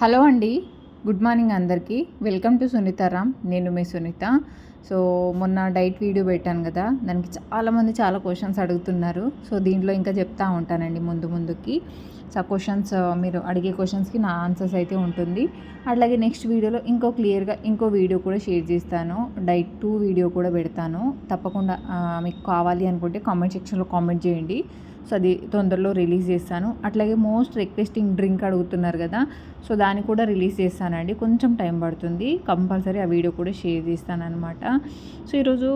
Hello అండి. Good morning అందరికీ. Welcome to Sunitharam నేను మీ సునీత. సో మొన్న డైట్ వీడియో పెట్టాను కదా దానికి చాలామంది చాలా క్వశ్చన్స్ అడుగుతున్నారు. సో దీంట్లో ఇంకా చెప్తా ఉంటానండి ముందు ముందుకి. సో క్వశ్చన్స్ మీరు అడిగే క్వశ్చన్స్కి నా ఆన్సర్స్ అయితే ఉంటుంది. అట్లాగే నెక్స్ట్ వీడియోలో ఇంకో క్లియర్గా ఇంకో వీడియో కూడా షేర్ చేస్తాను. డైట్ టూ వీడియో కూడా పెడతాను. తప్పకుండా మీకు కావాలి అనుకుంటే కామెంట్ సెక్షన్లో కామెంట్ చేయండి. సో అది తొందరలో రిలీజ్ చేస్తాను. అట్లాగే మోస్ట్ రిక్వెస్టింగ్ డ్రింక్ అడుగుతున్నారు కదా సో దాన్ని కూడా రిలీజ్ చేస్తానండి. కొంచెం టైం పడుతుంది. కంపల్సరీ ఆ వీడియో కూడా షేర్ చేస్తాను అనమాట సో ఈరోజు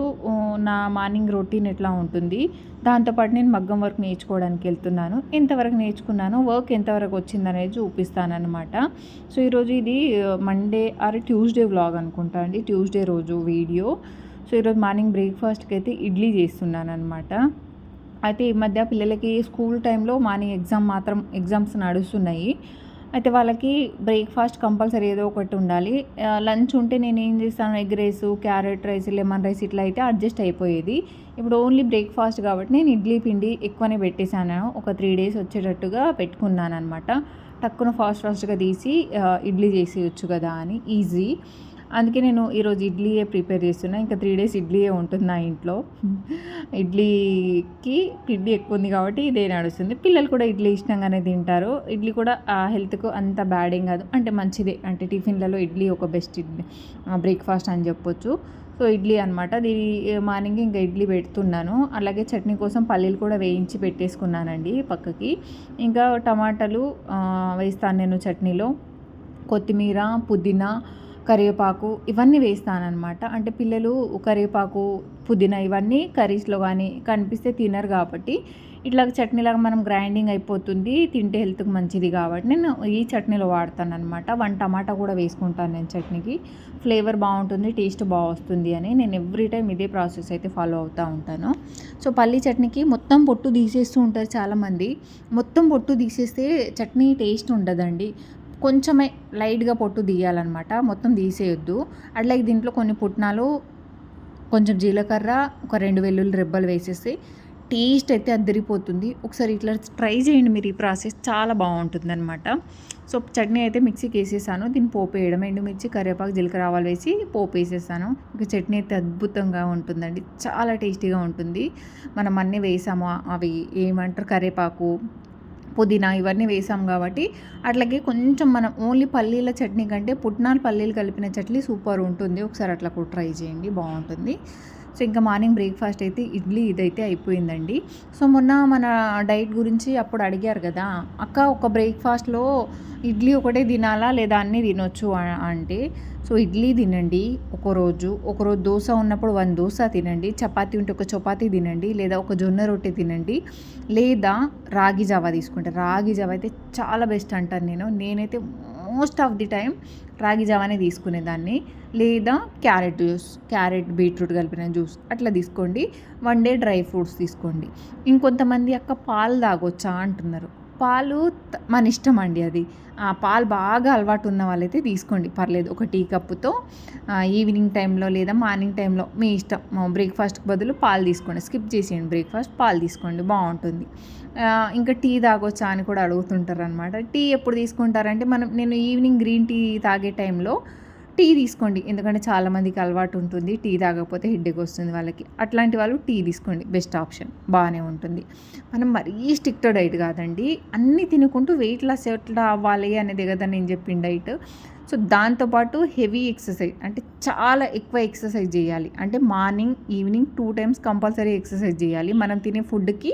నా మార్నింగ్ రొటీన్ ఎట్లా ఉంటుంది? దాంతోపాటు నేను మగ్గం వర్క్ నేర్చుకోవడానికి వెళ్తున్నాను. ఎంతవరకు నేర్చుకున్నాను వర్క్ ఎంతవరకు వచ్చిందనేది చూపిస్తాను అనమాట సో ఈరోజు ఇది మండే ఆర్ ట్యూస్డే వ్లాగ్ అనుకుంటా అండి. ట్యూస్డే రోజు వీడియో. సో ఈరోజు మార్నింగ్ బ్రేక్ఫాస్ట్కి అయితే ఇడ్లీ చేస్తున్నాను అనమాట అయితే ఈ మధ్య పిల్లలకి స్కూల్ టైంలో మార్నింగ్ ఎగ్జామ్ మాత్రం ఎగ్జామ్స్ నడుస్తున్నాయి. అయితే వాళ్ళకి బ్రేక్ఫాస్ట్ కంపల్సరీ ఏదో ఒకటి ఉండాలి. లంచ్ ఉంటే నేను ఏం చేస్తాను? Egg rice carrot rice lemon rice ఇట్లా అయితే అడ్జస్ట్ అయిపోయేది. ఇప్పుడు ఓన్లీ బ్రేక్ఫాస్ట్ కాబట్టి నేను ఇడ్లీ పిండి ఎక్కువనే పెట్టేశాను. ఒక త్రీ డేస్ వచ్చేటట్టుగా పెట్టుకున్నాను అనమాట టక్కున ఫాస్ట్ ఫాస్ట్గా తీసి ఇడ్లీ చేసేయచ్చు కదా అని. ఈజీ. అందుకే నేను ఈరోజు ఇడ్లీయే ప్రిపేర్ చేస్తున్నా. ఇంకా త్రీ డేస్ ఇడ్లీయే ఉంటుంది నా ఇంట్లో. ఇడ్లీకి పిండి ఎక్కువ ఉంది కాబట్టి ఇదే నడుస్తుంది. పిల్లలు కూడా ఇడ్లీ ఇష్టంగానే తింటారు. ఇడ్లీ కూడా ఆ హెల్త్కు అంత బ్యాడ్ ఏం కాదు. అంటే మంచిదే. అంటే టిఫిన్లలో ఇడ్లీ ఒక బెస్ట్ బ్రేక్ఫాస్ట్ అని చెప్పొచ్చు. సో ఇడ్లీ అనమాట దీని మార్నింగ్ ఇంకా ఇడ్లీ పెడుతున్నాను. అలాగే చట్నీ కోసం పల్లీలు కూడా వేయించి పెట్టేసుకున్నానండి పక్కకి. ఇంకా టమాటాలు వేస్తాను నేను చట్నీలో. కొత్తిమీర పుదీనా కరివేపాకు ఇవన్నీ వేస్తానమాట అంటే పిల్లలు కరివేపాకు పుదీనా ఇవన్నీ కర్రీస్లో కానీ కనిపిస్తే తినరు కాబట్టి ఇట్లా చట్నీలాగా మనం గ్రైండింగ్ అయిపోతుంది తింటే హెల్త్కి మంచిది కాబట్టి నేను ఈ చట్నీలో వాడతాను అనమాట వన్ టమాటా కూడా వేసుకుంటాను నేను చట్నీకి. ఫ్లేవర్ బాగుంటుంది టేస్ట్ బాగా వస్తుంది అని నేను ఎవ్రీ టైం ఇదే ప్రాసెస్ అయితే ఫాలో అవుతూ ఉంటాను. సో పల్లీ చట్నీకి మొత్తం పొట్టు తీసేస్తూ ఉంటారు చాలామంది. మొత్తం పొట్టు తీసేస్తే చట్నీ టేస్ట్ ఉండదండి. కొంచెమే లైట్గా పొట్టు తీయాలన్నమాట. మొత్తం తీసేయొద్దు. అట్లాగే దీంట్లో కొన్ని పుట్నాలు కొంచెం జీలకర్ర ఒక రెండు వెల్లుల్లి రెబ్బలు వేసేసి టేస్ట్ అయితే అద్దరిపోతుంది. ఒకసారి ఇట్లా ట్రై చేయండి మీరు ఈ ప్రాసెస్. చాలా బాగుంటుంది అనమాట సో చట్నీ అయితే మిక్సీకి వేసేసాను. దీన్ని పోపు వేయడం ఎండుమిర్చి కరివేపాకు జీలకర్ర ఆవాలు వేసి పోపు వేసేసాను. చట్నీ అయితే అద్భుతంగా ఉంటుందండి. చాలా టేస్టీగా ఉంటుంది. మనం అన్నీ వేసాము. అవి ఏమంటారు? కరివేపాకు పుదీనా ఇవన్నీ వేసాం కాబట్టి అట్లాగే కొంచెం మనం ఓన్లీ పల్లీల చట్నీ కంటే పుట్నాలు పల్లీలు కలిపిన చట్నీ సూపర్ ఉంటుంది. ఒకసారి అట్లా కూడా ట్రై చేయండి బాగుంటుంది. సో ఇంకా మార్నింగ్ బ్రేక్ఫాస్ట్ అయితే ఇడ్లీ ఇదైతే అయిపోయిందండి. సో మొన్న మన డైట్ గురించి అప్పుడు అడిగారు కదా అక్క ఒక బ్రేక్ఫాస్ట్లో ఇడ్లీ ఒకటే తినాలా లేదా అన్నీ తినొచ్చు అంటే సో ఇడ్లీ తినండి ఒకరోజు ఒకరోజు దోశ ఉన్నప్పుడు వన్ దోశ తినండి చపాతీ ఉంటే ఒక చపాతీ తినండి లేదా ఒక జొన్న రొట్టె తినండి లేదా రాగి జావా తీసుకుంటే. రాగి జావా అయితే చాలా బెస్ట్ అంటాను నేను. నేనైతే మోస్ట్ ఆఫ్ ది టైం రాగి జావానే తీసుకునేదాన్ని లేదా క్యారెట్ జ్యూస్ క్యారెట్ బీట్రూట్ కలిపిన జ్యూస్ అట్లా తీసుకోండి. వన్ డే డ్రై ఫ్రూట్స్ తీసుకోండి. ఇంకొంతమంది అక్క పాలు తాగొచ్చా అంటున్నారు. పాలు మన ఇష్టం అండి అది. పాలు బాగా అలవాటు ఉన్న వాళ్ళైతే తీసుకోండి. పర్లేదు ఒక టీ కప్పుతో ఈవినింగ్ టైంలో లేదా మార్నింగ్ టైంలో మీ ఇష్టం. బ్రేక్ఫాస్ట్కి బదులు పాలు తీసుకోండి. స్కిప్ చేసేయండి. బ్రేక్ఫాస్ట్ పాలు తీసుకోండి. బాగుంటుంది ఇంకా టీ తాగొచ్చా అని కూడా అడుగుతుంటారు అనమాట టీ ఎప్పుడు తీసుకుంటారంటే మనం నేను ఈవినింగ్ గ్రీన్ టీ తాగే టైంలో టీ తీసుకోండి. ఎందుకంటే చాలామందికి అలవాటు ఉంటుంది. టీ తాగకపోతే హెడ్డేక్ వస్తుంది వాళ్ళకి. అట్లాంటి వాళ్ళు టీ తీసుకోండి. Best option. బాగానే ఉంటుంది. మనం మరీ స్ట్రిక్ట్ డైట్ కాదండి. అన్నీ తినుకుంటూ వెయిట్ లాస్ ఎట్లా అవ్వాలి అనేది కదా నేను చెప్పిన డైట్. సో దాంతోపాటు హెవీ ఎక్సర్సైజ్. అంటే చాలా ఎక్కువ ఎక్సర్సైజ్ చేయాలి. అంటే morning evening two times compulsory exercise చేయాలి. మనం తినే ఫుడ్కి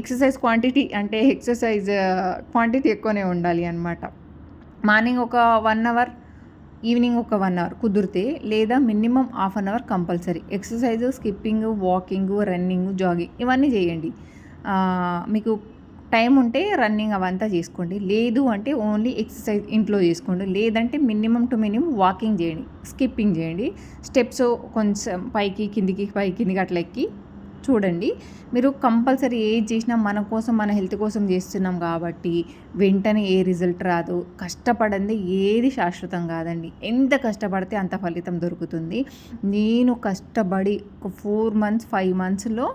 ఎక్సర్సైజ్ క్వాంటిటీ అంటే ఎక్సర్సైజ్ క్వాంటిటీ ఎక్కువనే ఉండాలి అనమాట మార్నింగ్ ఒక వన్ అవర్ ఈవినింగ్ ఒక వన్ అవర్ కుదిరితే లేదా minimum half an hour compulsory. Exercise skipping walking running jogging ఇవన్నీ చేయండి. మీకు టైం ఉంటే రన్నింగ్ అవంతా చేసుకోండి. లేదు అంటే ఓన్లీ ఎక్సర్సైజ్ ఇంట్లో చేసుకోండి. లేదంటే మినిమం టు మినిమం వాకింగ్ చేయండి. స్కిప్పింగ్ చేయండి. స్టెప్స్ కొంచెం పైకి కిందికి పైకి కిందికి అట్లా ఎక్కి చూడండి. మీరు కంపల్సరీ ఏది చేసినా మన కోసం మన హెల్త్ కోసం చేస్తున్నాం కాబట్టి వెంటనే ఏ రిజల్ట్ రాదు. కష్టపడండి ఏది శాశ్వతం కాదండి. ఎంత కష్టపడితే అంత ఫలితం దొరుకుతుంది. నేను కష్టపడి ఒక ఫోర్ మంత్స్ ఫైవ్ మంత్స్లో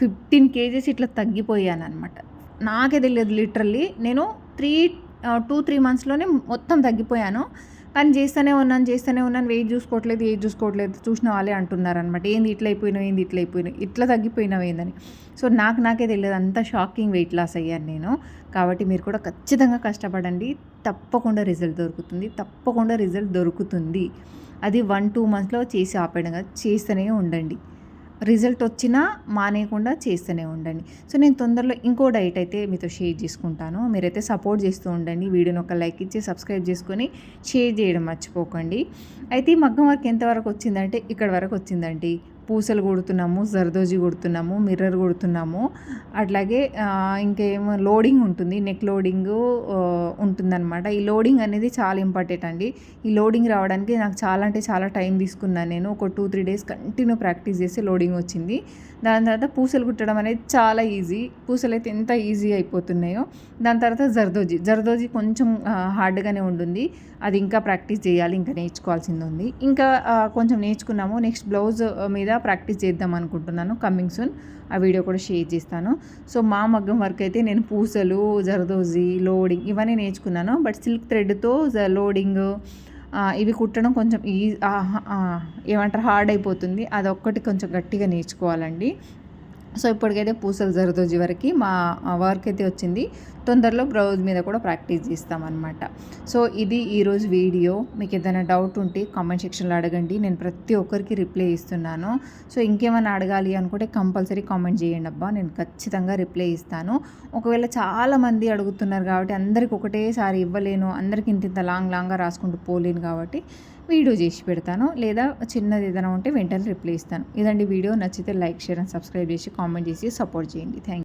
ఫిఫ్టీన్ కేజెస్ ఇట్లా తగ్గిపోయాను అనమాట నాకే తెలియదు లిటరల్లీ. నేను త్రీ టూ త్రీ మంత్స్లోనే మొత్తం తగ్గిపోయాను. కానీ చేస్తూనే ఉన్నాను చేస్తూనే ఉన్నాను వెయిట్ చూసుకోవట్లేదు ఏది చూసుకోవట్లేదు చూసిన వాళ్ళే అంటున్నారు అనమాట ఏంది ఇట్లా అయిపోయినావు ఏంది ఇట్లా అయిపోయినావు ఇట్లా తగ్గిపోయినావు ఏందని. సో నాకు నాకే తెలియదు అంత షాకింగ్ వెయిట్ లాస్ అయ్యాను నేను. కాబట్టి మీరు కూడా ఖచ్చితంగా కష్టపడండి. తప్పకుండా రిజల్ట్ దొరుకుతుంది తప్పకుండా రిజల్ట్ దొరుకుతుంది. అది వన్ టూ మంత్స్లో చేసి ఆపేయడం కాదు చేస్తూనే ఉండండి. రిజల్ట్ వచ్చినా మానేయకుండా చేస్తూనే ఉండండి. సో నేను తొందరలో ఇంకో డైట్ అయితే మీతో షేర్ చేసుకుంటాను. మీరైతే సపోర్ట్ చేస్తూ ఉండండి. వీడియోని ఒక లైక్ ఇచ్చి సబ్స్క్రైబ్ చేసుకొని షేర్ చేయడం మర్చిపోకండి. అయితే ఈ మగ్గం వర్క్ ఎంతవరకు వచ్చిందంటే ఇక్కడ వరకు వచ్చిందండి. పూసలు కుడుతున్నాము జర్దోజీ కుడుతున్నాము మిర్రర్ కుడుతున్నాము. అట్లాగే ఇంకేమో లోడింగ్ ఉంటుంది నెక్ లోడింగ్ ఉంటుందన్నమాట. ఈ లోడింగ్ అనేది చాలా ఇంపార్టెంట్ అండి. ఈ లోడింగ్ రావడానికి నాకు చాలా అంటే చాలా టైం తీసుకున్నాను నేను. ఒక two three days continue practice చేసి లోడింగ్ వచ్చింది. దాని తర్వాత పూసలు కుట్టడం అనేది చాలా ఈజీ. పూసలు అయితే ఎంత ఈజీ అయిపోతున్నాయో. దాని తర్వాత జర్దోజీ. జర్దోజీ కొంచెం హార్డ్గానే ఉంటుంది. అది ఇంకా ప్రాక్టీస్ చేయాలి ఇంకా నేర్చుకోవాల్సింది ఉంది. ఇంకా కొంచెం నేర్చుకున్నాము. నెక్స్ట్ బ్లౌజ్ మీద ప్రాక్టీస్ చేద్దాం అనుకుంటున్నాను. Coming soon. ఆ వీడియో కూడా షేర్ చేస్తాను. సో మా మగ్గం వర్క్ అయితే నేను పూసలు జరదోజీ లోడింగ్ ఇవన్నీ నేర్చుకున్నాను. బట్ సిల్క్ థ్రెడ్తో లోడింగ్ ఇవి కుట్టడం కొంచెం ఈ ఏమంటారు హార్డ్ అయిపోతుంది. అదొక్కటి కొంచెం గట్టిగా నేర్చుకోవాలండి. సో ఇప్పటికైతే పూసలు జరదోజీ వరకు మా వర్క్ అయితే వచ్చింది. తొందరలో బ్లౌజ్ మీద కూడా ప్రాక్టీస్ చేస్తామన్నమాట. సో ఇది ఈరోజు వీడియో మీకు ఏదైనా డౌట్ ఉంటే కామెంట్ సెక్షన్లో అడగండి. నేను ప్రతి ఒక్కరికి రిప్లై ఇస్తున్నాను. సో ఇంకేమైనా అడగాలి అనుకుంటే కంపల్సరీ కామెంట్ చేయండి అబ్బా. నేను ఖచ్చితంగా రిప్లై ఇస్తాను. ఒకవేళ చాలామంది అడుగుతున్నారు కాబట్టి అందరికి ఒకటేసారి ఇవ్వలేను అందరికి ఇంత ఇంత లాంగ్ లాంగ్గా రాసుకుంటూ పోలేను కాబట్టి వీడియో చేసి పెడతాను. లేదా చిన్నది ఏదైనా ఉంటే వెంటనే రిప్లై ఇస్తాను. ఇదండి వీడియో నచ్చితే లైక్ షేర్ అండ్ సబ్స్క్రైబ్ చేసి కామెంట్ చేసి సపోర్ట్ చేయండి. థ్యాంక్